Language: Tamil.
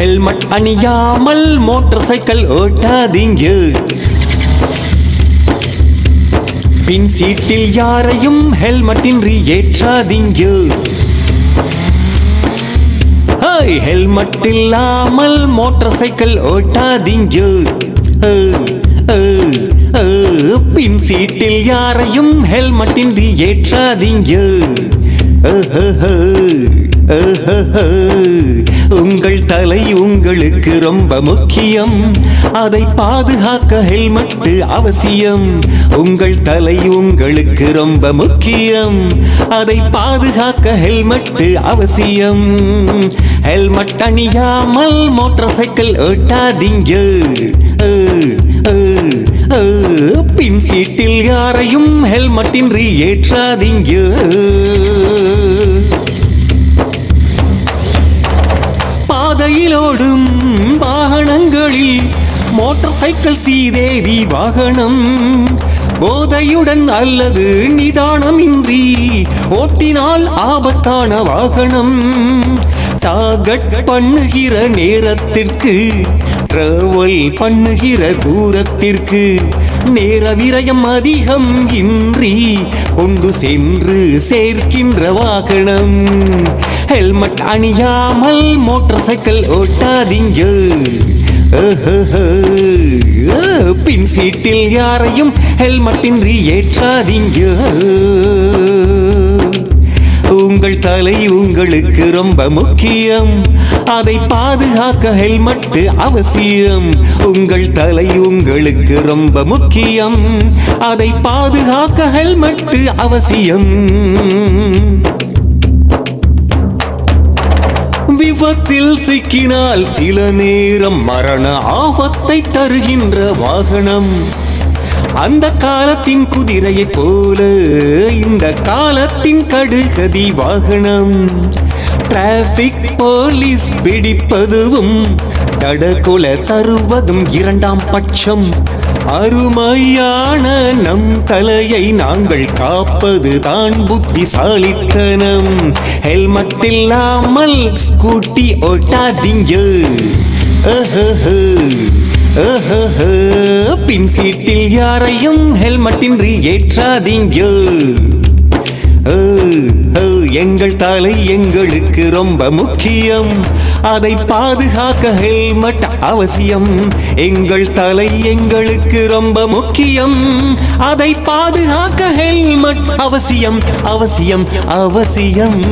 ஹெல்மெட் அணியாமல் மோட்டார் சைக்கிள் ஓட்டாதீங்க. பின் சீட்டில் யாரையும் ஹெல்மெட் இன்றி ஏற்றாதீங்க ஹெல்மெட் இல்லாமல் மோட்டார் சைக்கிள் ஓட்டாதீங்க. பின் சீட்டில் யாரையும் ஹெல்மெட் இன்றி ஏற்றாதீங்க அஹஹ, அஹஹ. உங்கள் தலை உங்களுக்கு ரொம்ப முக்கியம். அதை பாதுகாக்க ஹெல்மெட் அவசியம். உங்கள் தலை உங்களுக்கு ரொம்ப முக்கியம். அதை பாதுகாக்க ஹெல்மெட் அவசியம். ஹெல்மெட் அணியாமல் மோட்டார் சைக்கிள் ஓட்டாதீங்க. பின் சீட்டில் யாரையும் ஹெல்மெட்டின்றி ஏற்றாதீங்க. பாதையில் வாகனங்களில் மோட்டார் சைக்கிள் சீதேவி வாகனம். போதையுடன் அல்லது நிதானமின்றி ஓட்டினால் ஆபத்தான வாகனம். டாகட் பண்ணுகிற நேரத்திற்கு டிராவல் பண்ணுகிற தூரத்திற்கு நேர விரயம் அதிகம் இன்றி கொண்டு சென்று சேர்க்கின்ற வாகனம். ஹெல்மெட் அணியாமல் மோட்டார் சைக்கிள் ஓட்டாதீங்க. பின் சீட்டில் யாரையும் ஹெல்மெட்டின்றி ஏற்றாதீங்க. உங்கள் தலை உங்களுக்கு ரொம்ப முக்கியம். அதை பாதுகாக்க ஹெல்மெட் அவசியம். உங்கள் தலை உங்களுக்கு ரொம்ப முக்கியம். அதை பாதுகாக்க ஹெல்மெட் அவசியம். விபத்தில் சிக்கினால் சில நேரம் மரண ஆபத்தை தருகின்ற வாகனம். அந்த காலத்தின் குதிரையைப் போல இந்த காலத்தின் கடுகதி வாகனம். டிராபிக் போலீஸ் பிடிப்பதும் தடகொல தருவதும் இரண்டாம் பட்சம். அருமையான நம் தலையை நாங்கள் காப்பது தான் புத்திசாலித்தனம். ஹெல்மெட் இல்லாமல் ஸ்கூட்டி ஓட்டாதீங்க பின் சீட்டில் யாரையும் ஹெல்மெட்டின்றி ஏற்றாதீங்க எங்கள் தலை எங்களுக்கு ரொம்ப முக்கியம். அதை பாதுகாக்க ஹெல்மெட் அவசியம். எங்கள் தலை எங்களுக்கு ரொம்ப முக்கியம். அதை பாதுகாக்க ஹெல்மெட் அவசியம் அவசியம் அவசியம்.